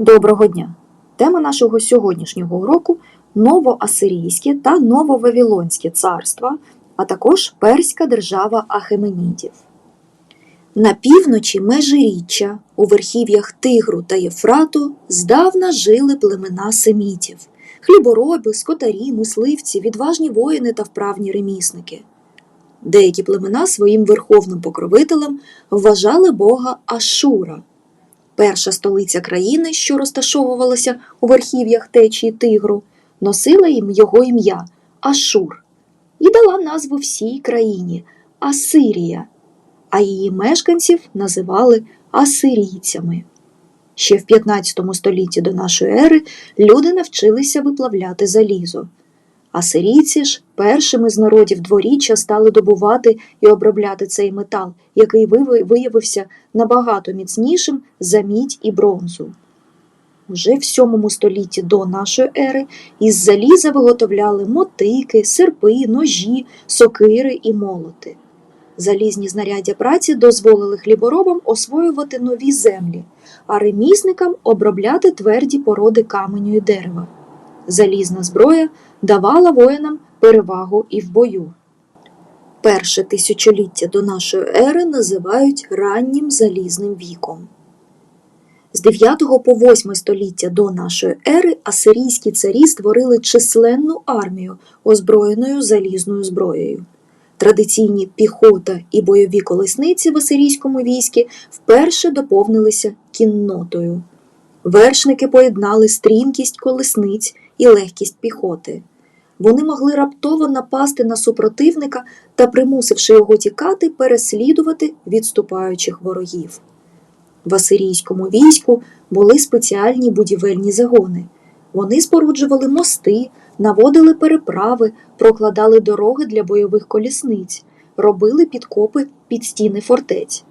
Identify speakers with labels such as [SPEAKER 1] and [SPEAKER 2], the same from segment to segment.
[SPEAKER 1] Доброго дня! Тема нашого сьогоднішнього уроку новоасирійське та нововавілонське царства, а також перська держава Ахеменідів. На півночі межиріччя, у верхів'ях Тигру та Єфрату, здавна жили племена семітів, хлібороби, скотарі, мисливці, відважні воїни та вправні ремісники. Деякі племена своїм верховним покровителем вважали бога Ашура, Перша столиця країни, що розташовувалася у верхів'ях течії Тигру, носила їм його ім'я Ашур і дала назву всій країні Асирія, а її мешканців називали асирійцями. Ще в 15 столітті до нашої ери люди навчилися виплавляти залізо. Асирійці ж першими з народів дворіччя стали добувати і обробляти цей метал, який виявився набагато міцнішим за мідь і бронзу. Уже в 7 столітті до нашої ери із заліза виготовляли мотики, серпи, ножі, сокири і молоти. Залізні знаряддя праці дозволили хліборобам освоювати нові землі, а ремісникам обробляти тверді породи каменю і дерева. Залізна зброя давала воїнам перевагу і в бою. Перше тисячоліття до нашої ери називають раннім залізним віком. З 9 по 8 століття до нашої ери асирійські царі створили численну армію, озброєною залізною зброєю. Традиційні піхота і бойові колесниці в асирійському війську вперше доповнилися кіннотою. Вершники поєднали стрімкість колесниць і легкість піхоти. Вони могли раптово напасти на супротивника та, примусивши його тікати, переслідувати відступаючих ворогів. В асирійському війську були спеціальні будівельні загони. Вони споруджували мости, наводили переправи, прокладали дороги для бойових колісниць, робили підкопи під стіни фортець.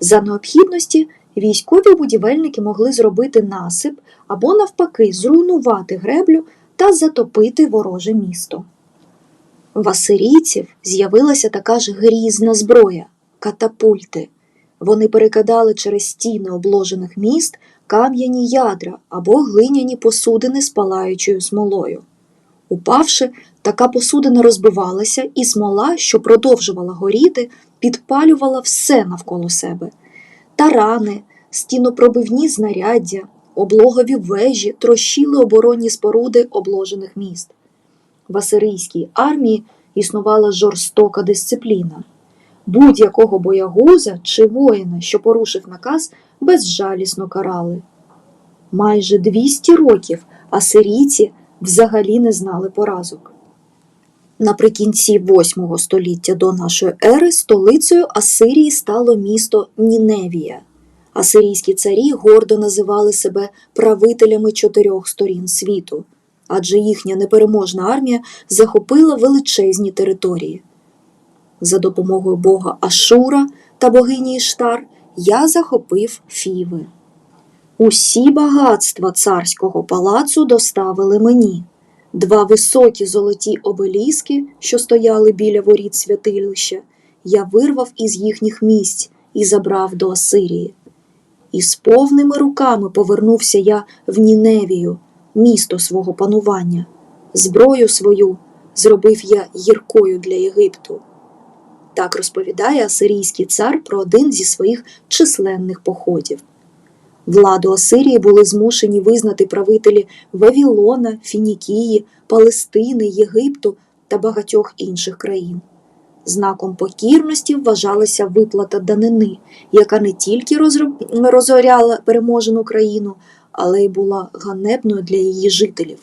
[SPEAKER 1] За необхідності військові будівельники могли зробити насип або, навпаки, зруйнувати греблю та затопити вороже місто. В асирійців з'явилася така ж грізна зброя катапульти. Вони перекидали через стіни обложених міст кам'яні ядра або глиняні посудини з палаючою смолою. Упавши, така посудина розбивалася, і смола, що продовжувала горіти, підпалювала все навколо себе. Тарани, стінопробивні знаряддя, облогові вежі трощили оборонні споруди обложених міст. В асирійській армії існувала жорстока дисципліна. Будь-якого боягуза чи воїна, що порушив наказ, безжалісно карали. Майже 200 років асирійці взагалі не знали поразок. Наприкінці 8 століття до нашої ери столицею Асирії стало місто Ніневія. Асирійські царі гордо називали себе правителями чотирьох сторін світу, адже їхня непереможна армія захопила величезні території. За допомогою бога Ашура та богині Іштар я захопив Фіви. Усі багатства царського палацу доставили мені. Два високі золоті обеліски, що стояли біля воріт святилища, я вирвав із їхніх місць і забрав до Асирії. І з повними руками повернувся я в Ніневію, місто свого панування. Зброю свою зробив я гіркою для Єгипту. Так розповідає асирійський цар про один зі своїх численних походів. Владу Асирії були змушені визнати правителі Вавілона, Фінікії, Палестини, Єгипту та багатьох інших країн. Знаком покірності вважалася виплата данини, яка не тільки розоряла переможену країну, але й була ганебною для її жителів.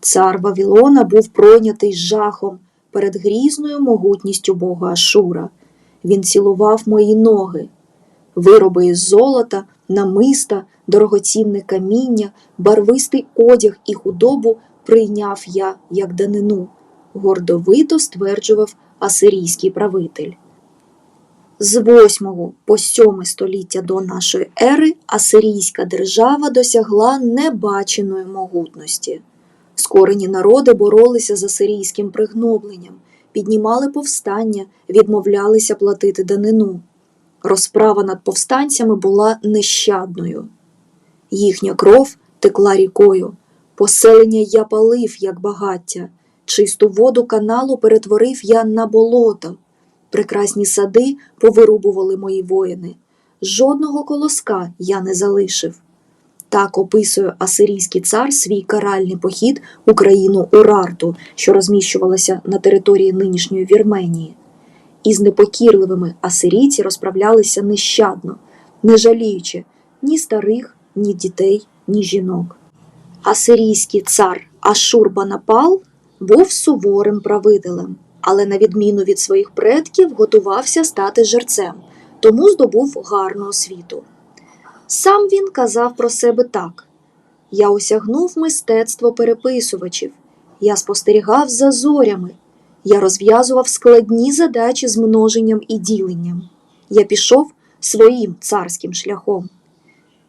[SPEAKER 1] Цар Вавілона був пройнятий жахом перед грізною могутністю бога Ашура. Він цілував мої ноги, вироби із золота, намиста, дорогоцінне каміння, барвистий одяг і худобу прийняв я як данину, гордовито стверджував асирійський правитель. З 8 по 7 століття до нашої ери асирійська держава досягла небаченої могутності. Скорені народи боролися з асирійським пригнобленням, піднімали повстання, відмовлялися платити данину. Розправа над повстанцями була нещадною. Їхня кров текла рікою, поселення я палив, як багаття, чисту воду каналу перетворив я на болото. Прекрасні сади повирубували мої воїни. Жодного колоска я не залишив. Так описує асирійський цар свій каральний похід у країну Урарту, що розміщувалася на території нинішньої Вірменії. Із непокірливими асирійці розправлялися нещадно, не жаліючи ні старих, ні дітей, ні жінок. Асирійський цар Ашурбанапал був суворим правителем, але, на відміну від своїх предків, готувався стати жерцем, тому здобув гарну освіту. Сам він казав про себе так: Я осягнув мистецтво переписувачів, я спостерігав за зорями, я розв'язував складні задачі з множенням і діленням. Я пішов своїм царським шляхом.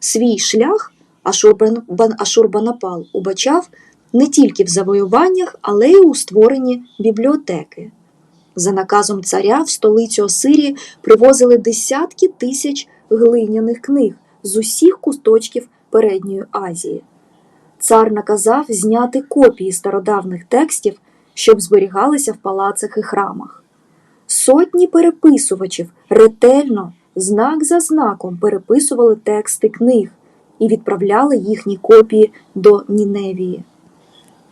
[SPEAKER 1] Свій шлях Ашурбан, Ашурбанапал убачав не тільки в завоюваннях, але й у створенні бібліотеки. За наказом царя в столицю Осирії привозили десятки тисяч глиняних книг з усіх куточків Передньої Азії. Цар наказав зняти копії стародавних текстів, щоб зберігалися в палацах і храмах. Сотні переписувачів ретельно, знак за знаком переписували тексти книг і відправляли їхні копії до Ніневії.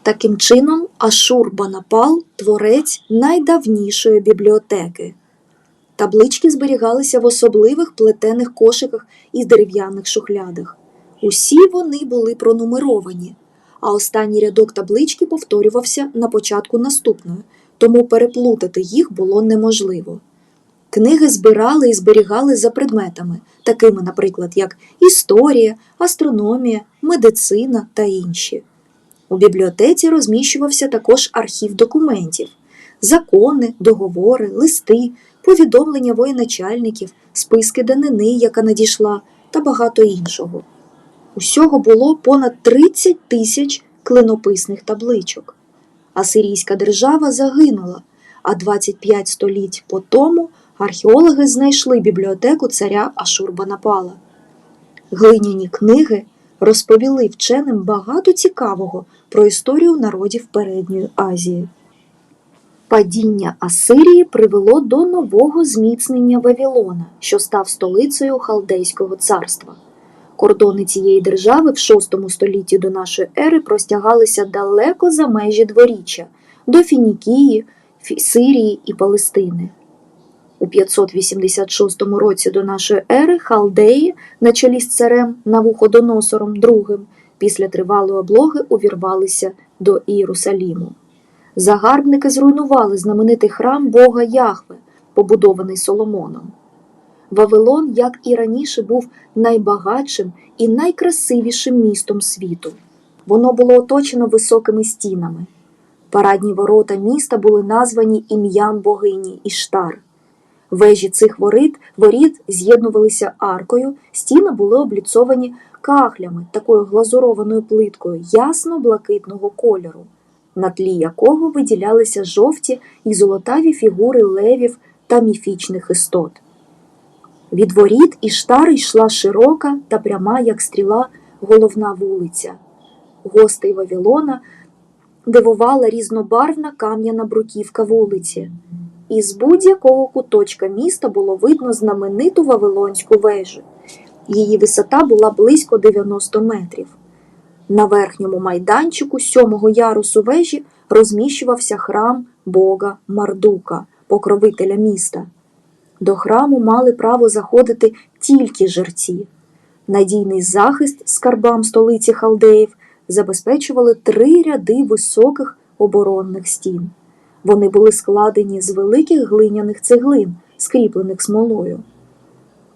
[SPEAKER 1] Таким чином, Ашурбанапал – творець найдавнішої бібліотеки. Таблички зберігалися в особливих плетених кошиках із дерев'яних шухлядах. Усі вони були пронумеровані, а останній рядок таблички повторювався на початку наступної, тому переплутати їх було неможливо. Книги збирали і зберігали за предметами, такими, наприклад, як історія, астрономія, медицина та інші. У бібліотеці розміщувався також архів документів, закони, договори, листи, повідомлення воєначальників, списки данини, яка надійшла, та багато іншого. Усього було понад 30 тисяч клинописних табличок. Асирійська держава загинула, а 25 століть по тому археологи знайшли бібліотеку царя Ашурбанапала. Глиняні книги розповіли вченим багато цікавого про історію народів Передньої Азії. Падіння Асирії привело до нового зміцнення Вавилона, що став столицею Халдейського царства. Кордони цієї держави в VI столітті до нашої ери простягалися далеко за межі дворіччя до Фінікії, Сирії і Палестини. У 586 році до нашої ери халдеї на чолі з царем Навуходоносором II після тривалої облоги увірвалися до Ієрусаліму. Загарбники зруйнували знаменитий храм Бога Яхве, побудований Соломоном. Вавилон, як і раніше, був найбагатшим і найкрасивішим містом світу. Воно було оточено високими стінами. Парадні ворота міста були названі ім'ям богині Іштар. Вежі цих воріт, воріт з'єднувалися аркою, стіни були обліцовані кахлями, такою глазурованою плиткою ясно-блакитного кольору, на тлі якого виділялися жовті і золотаві фігури левів та міфічних істот. Від воріт Іштар йшла широка та пряма, як стріла, головна вулиця. Гостей Вавилона дивувала різнобарвна кам'яна бруківка вулиці. Із будь-якого куточка міста було видно знамениту Вавилонську вежу. Її висота була близько 90 метрів. На верхньому майданчику сьомого ярусу вежі розміщувався храм бога Мардука, покровителя міста. До храму мали право заходити тільки жерці. Надійний захист скарбам столиці халдеїв забезпечували три ряди високих оборонних стін. Вони були складені з великих глиняних цеглин, скріплених смолою.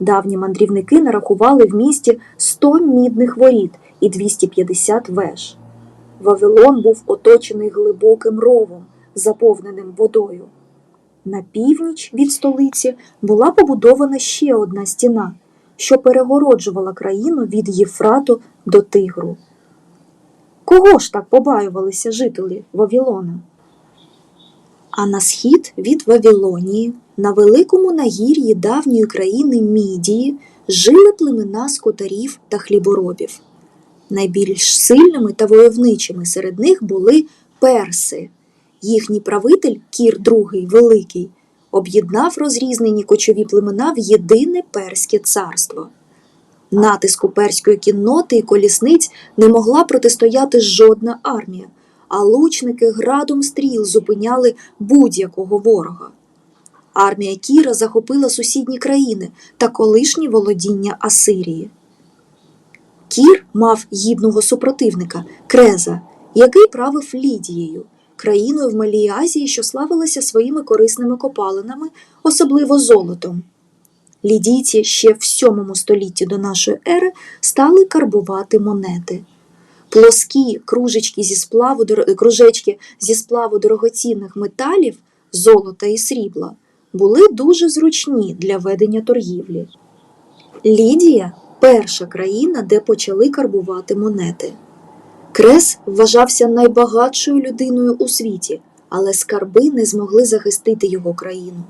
[SPEAKER 1] Давні мандрівники нарахували в місті 100 мідних воріт і 250 веж. Вавилон був оточений глибоким ровом, заповненим водою. На північ від столиці була побудована ще одна стіна, що перегороджувала країну від Єфрату до Тигру. Кого ж так побаювалися жителі Вавилона? А на схід від Вавилонії, на великому нагір'ї давньої країни Мідії, жили племена скотарів та хліборобів. Найбільш сильними та войовничими серед них були перси. Їхній правитель Кір II Великий об'єднав розрізнені кочові племена в єдине перське царство. Натиску перської кінноти і колісниць не могла протистояти жодна армія, а лучники градом стріл зупиняли будь-якого ворога. Армія Кіра захопила сусідні країни та колишні володіння Асирії. Кір мав гідного супротивника Креза, який правив Лідією, країною в Малій Азії, що славилася своїми корисними копалинами, особливо золотом. Лідійці ще в 7 столітті до нашої ери стали карбувати монети. Плоскі кружечки зі сплаву, кружечки зі сплаву дорогоцінних металів, золота і срібла, були дуже зручні для ведення торгівлі. Лідія перша країна, де почали карбувати монети. Крес вважався найбагатшою людиною у світі, але скарби не змогли захистити його країну.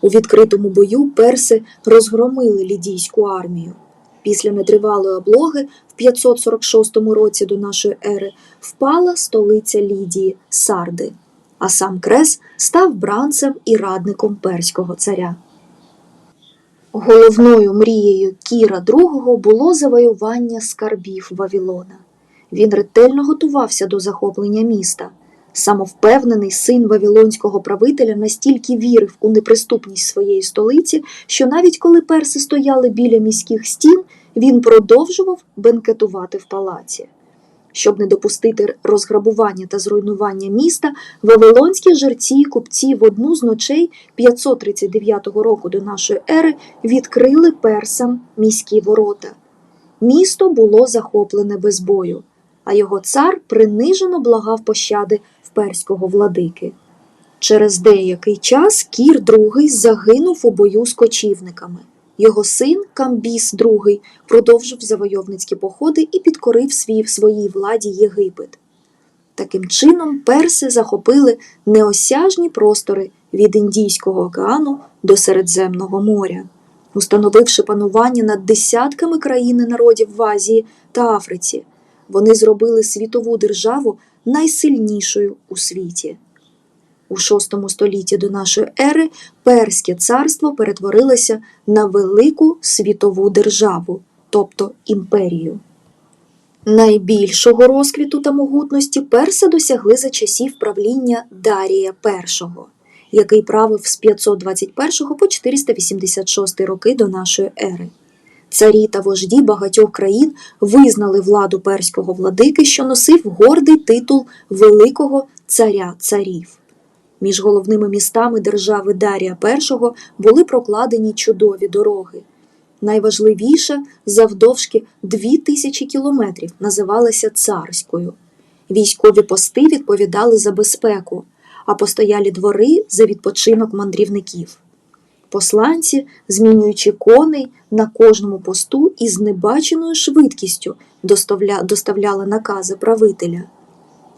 [SPEAKER 1] У відкритому бою перси розгромили лідійську армію. Після нетривалої облоги в 546 році до нашої ери впала столиця Лідії Сарди, а сам Крес став бранцем і радником перського царя. Головною мрією Кіра II було завоювання скарбів Вавілона. Він ретельно готувався до захоплення міста. Самовпевнений син вавілонського правителя настільки вірив у неприступність своєї столиці, що навіть коли перси стояли біля міських стін, він продовжував бенкетувати в палаці. Щоб не допустити розграбування та зруйнування міста, вавилонські жерці і купці в одну з ночей 539 року до нашої ери відкрили персам міські ворота. Місто було захоплене без бою, а його цар принижено благав пощади в перського владики. Через деякий час Кір II загинув у бою з кочівниками. Його син Камбіс II продовжив завойовницькі походи і підкорив свій своїй владі Єгипет. Таким чином, перси захопили неосяжні простори від Індійського океану до Середземного моря, установивши панування над десятками країн і народів в Азії та Африці. Вони зробили світову державу найсильнішою у світі. У VI столітті до нашої ери Перське царство перетворилося на велику світову державу, тобто імперію. Найбільшого розквіту та могутності перси досягли за часів правління Дарія І, який правив з 521 по 486 роки до нашої ери. Царі та вожді багатьох країн визнали владу перського владики, що носив гордий титул Великого царя царів. Між головними містами держави Дарія І були прокладені чудові дороги. Найважливіша завдовжки 2000 кілометрів називалася царською. Військові пости відповідали за безпеку, а постоялі двори за відпочинок мандрівників. Посланці, змінюючи коней на кожному посту із небаченою швидкістю доставля... доставляли накази правителя.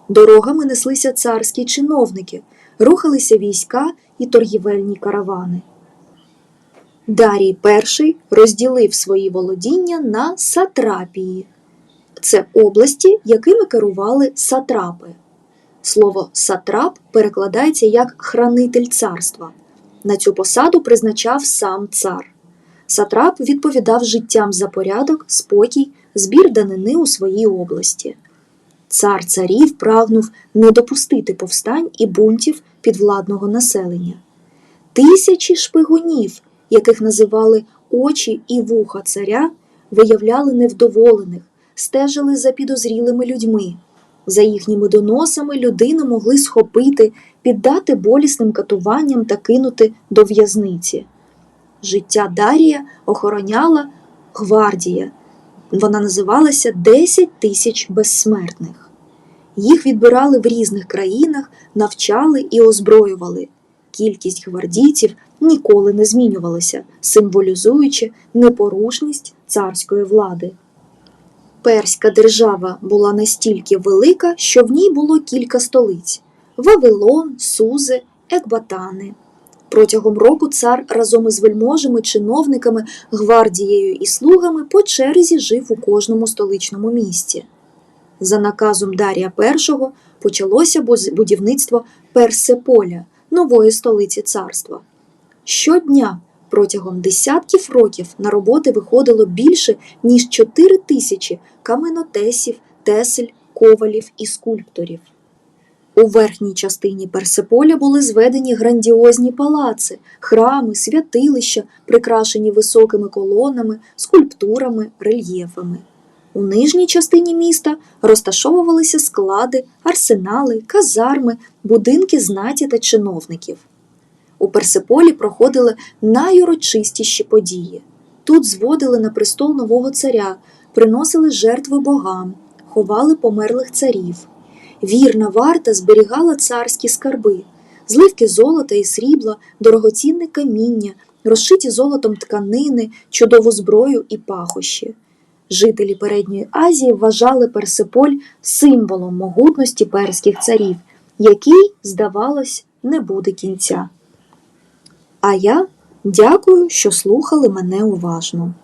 [SPEAKER 1] Дорогами неслися царські чиновники, рухалися війська і торгівельні каравани. Дарій І розділив свої володіння на сатрапії. Це області, якими керували сатрапи. Слово сатрап перекладається як хранитель царства. На цю посаду призначав сам цар. Сатрап відповідав життям за порядок, спокій, збір данини у своїй області. Цар царів прагнув не допустити повстань і бунтів підвладного населення. Тисячі шпигунів, яких називали очі і вуха царя, виявляли невдоволених, стежили за підозрілими людьми. За їхніми доносами людину могли схопити, піддати болісним катуванням та кинути до в'язниці. Життя Дарія охороняла гвардія. Вона називалася 10 тисяч безсмертних. Їх відбирали в різних країнах, навчали і озброювали. Кількість гвардійців ніколи не змінювалася, символізуючи непорушність царської влади. Перська держава була настільки велика, що в ній було кілька столиць Вавилон, Сузи, Екбатани. Протягом року цар разом із вельможами, чиновниками, гвардією і слугами по черзі жив у кожному столичному місті. За наказом Дарія І почалося будівництво Персеполя, нової столиці царства. Щодня протягом десятків років на роботи виходило більше ніж 4 тисячі каменотесів, тесель, ковалів і скульпторів. У верхній частині Персеполя були зведені грандіозні палаци, храми, святилища, прикрашені високими колонами, скульптурами, рельєфами. У нижній частині міста розташовувалися склади, арсенали, казарми, будинки знаті та чиновників. У Персеполі проходили найурочистіші події. Тут зводили на престол нового царя, приносили жертви богам, ховали померлих царів. Вірна варта зберігала царські скарби, зливки золота і срібла, дорогоцінне каміння, розшиті золотом тканини, чудову зброю і пахощі. Жителі Передньої Азії вважали Персеполь символом могутності перських царів, який, здавалось, не буде кінця. А я дякую, що слухали мене уважно.